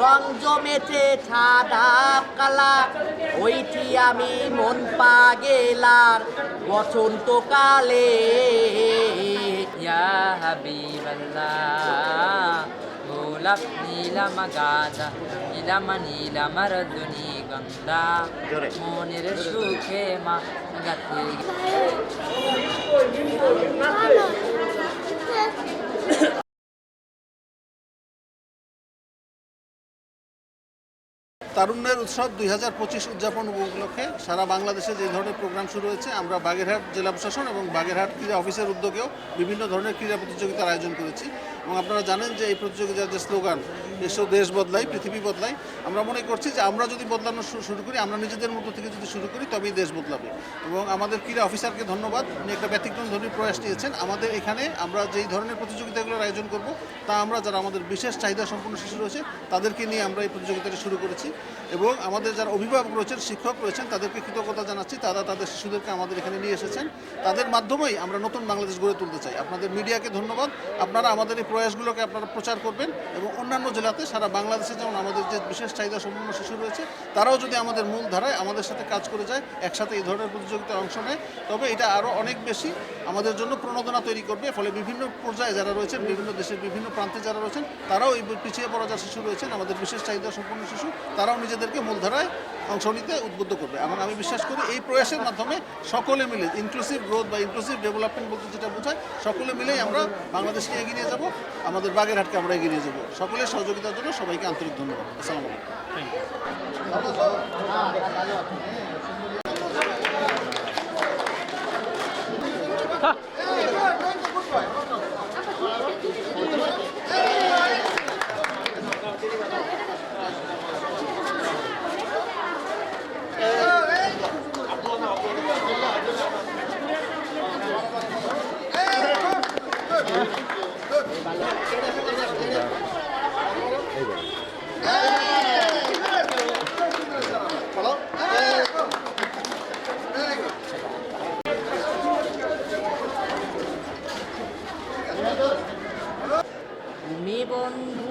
রং জমেছে ছাদাপ কালা। ওইটি আমি মন পা গেলার বসন্ত কালে হাবি গোলাপ নীলাম গাঁদা নীলাম নীলাম রজনি গন্দা মনের সুখে মা তারুণ্যের উৎসব দুই হাজার পঁচিশ উদযাপন উপলক্ষে সারা বাংলাদেশে যে ধরনের প্রোগ্রাম শুরু হয়েছে, আমরা বাগেরহাট জেলা প্রশাসন এবং বাগেরহাট ক্রীড়া অফিসের উদ্যোগেও বিভিন্ন ধরনের ক্রীড়া প্রতিযোগিতার আয়োজন করেছি। এবং আপনারা জানেন যে এই প্রতিযোগিতার যে স্লোগান এসব দেশ বদলাই, পৃথিবী বদলাই, আমরা মনে করছি যে আমরা যদি বদলানো শুরু করি, আমরা নিজেদের মতো থেকে যদি শুরু করি, তবেই দেশ বদলাবে। এবং আমাদের ক্রীড়া অফিসারকে ধন্যবাদ, উনি একটা ব্যতিক্রম ধরনের প্রয়াস নিয়েছেন। আমাদের এখানে আমরা যেই ধরনের প্রতিযোগিতাগুলোর আয়োজন করব, তা আমরা যারা আমাদের বিশেষ চাহিদা সম্পন্ন শিশু রয়েছে, তাদেরকে নিয়ে আমরা এই প্রতিযোগিতাটি শুরু করেছি। এবং আমাদের যারা অভিভাবক রয়েছেন, শিক্ষক রয়েছেন, তাদেরকে কৃতজ্ঞতা জানাচ্ছি। তারা তাদের শিশুদেরকে আমাদের এখানে নিয়ে এসেছেন। তাদের মাধ্যমেই আমরা নতুন বাংলাদেশ গড়ে তুলতে চাই। আপনাদের মিডিয়াকে ধন্যবাদ। আপনারা আমাদের এই প্রয়াসগুলোকে আপনারা প্রচার করবেন এবং অন্যান্য জেলাতে সারা বাংলাদেশে যেমন আমাদের যে বিশেষ চাহিদা সম্পন্ন শিশু রয়েছে, তারাও যদি আমাদের মূল ধারায় আমাদের সাথে কাজ করে যায়, একসাথে এই ধরনের প্রতিযোগিতায় অংশ নেয়, তবে এটা আরও অনেক বেশি আমাদের জন্য প্রণোদনা তৈরি করবে। ফলে বিভিন্ন পর্যায়ে যারা রয়েছেন, বিভিন্ন দেশের বিভিন্ন প্রান্তে যারা রয়েছেন, তারাও এই পিছিয়ে পড়া যারা শিশু রয়েছেন, আমাদের বিশেষ চাহিদা সম্পন্ন শিশু, তারাও নিজেদেরকে মূলধারায় অংশ নিতে উদ্বুদ্ধ করবে। এবং আমি বিশ্বাস করি এই প্রয়াসের মাধ্যমে সকলে মিলে ইনক্লুসিভ গ্রোথ বা ইনক্লুসিভ ডেভেলপমেন্ট বলতে যেটা বোঝায়, সকলে মিলেই আমরা বাংলাদেশকে এগিয়ে নিয়ে যাব, আমাদের বাগেরহাটকে আমরা এগিয়ে নিয়ে যাব। সকলের সহযোগিতার জন্য সবাইকে আন্তরিক ধন্যবাদ। আসসালামু আলাইকুম তুমি বন্ধু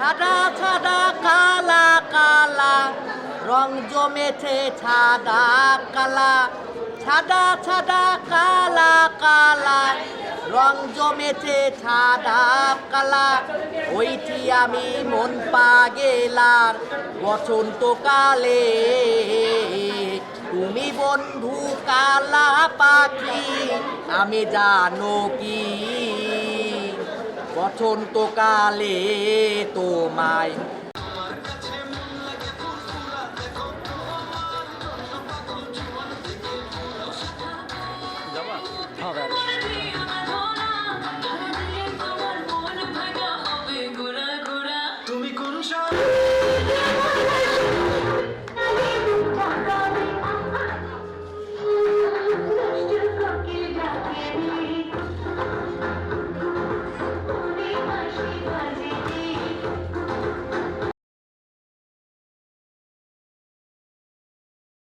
সাদা সাদা কালা কালা। রং জমেছে সাদা কালা। সাদা সাদা কালা কালা। রং জমেছে সাদা কালা। ওইটি আমি মন পা গেলার বসন্তকালে। তুমি বন্ধু কালা পাখি, আমি জানো কি? อชนตัวกาลีตัวไม้